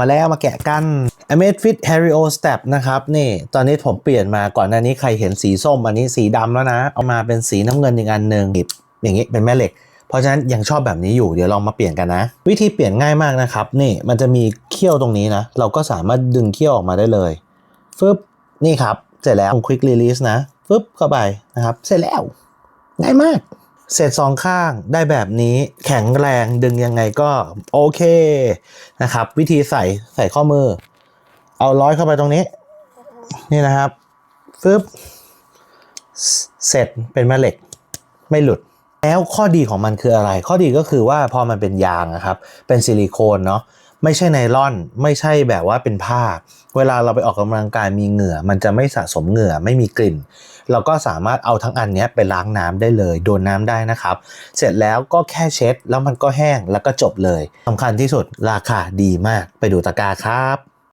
มาแล้วมาแกะกัน a m a z Fit Harry O Step นะครับนี่ตอนนี้ผมเปลี่ยนมาก่อนหน้านี้ใครเห็นสีส้มอันนี้สีดำแล้วนะ เอามาเป็นสีน้ำเงินอีกอันหนึ่งอย่างนี้เป็นแม่เหล็ก เพราะฉะนั้นยังชอบแบบนี้อยู่เดี๋ยวลองมาเปลี่ยนกันนะ วิธีเปลี่ยนง่ายมากนะครับนี่มันจะมีเขี้ยวตรงนี้นะ เราก็สามารถดึงเขี้ยวออกมาได้เลยฟึบนี่ครับเสร็จแล้ว Quick Release นะฟึบเข้าไปนะครับเสร็จแล้วง่ายมาก เสร็จสองข้างได้แบบนี้แข็งแรงดึงยังไงก็โอเคนะครับ วิธีใส่ใส่ข้อมือ เอาร้อยเข้าไปตรงนี้ นี่นะครับฟึบเสร็จเป็นแม่เหล็กไม่หลุด แล้วข้อดีของมันคืออะไร ข้อดีก็คือว่าพอมันเป็นยางนะครับ เป็นซิลิโคนเนาะ ไม่ใช่ไนล่อน ไม่ใช่แบบว่าเป็นผ้า เวลาเราไปออกกำลังกายมีเหงื่อ มันจะไม่สะสมเหงื่อไม่มีกลิ่น เราก็สามารถเอาทั้งอันนี้ไปล้างน้ำได้เลย โดนน้ำได้นะครับ เสร็จแล้วก็แค่เช็ด แล้วมันก็แห้งแล้วก็จบเลยสำคัญที่สุดราคาดีมากไปดูตะกาครับ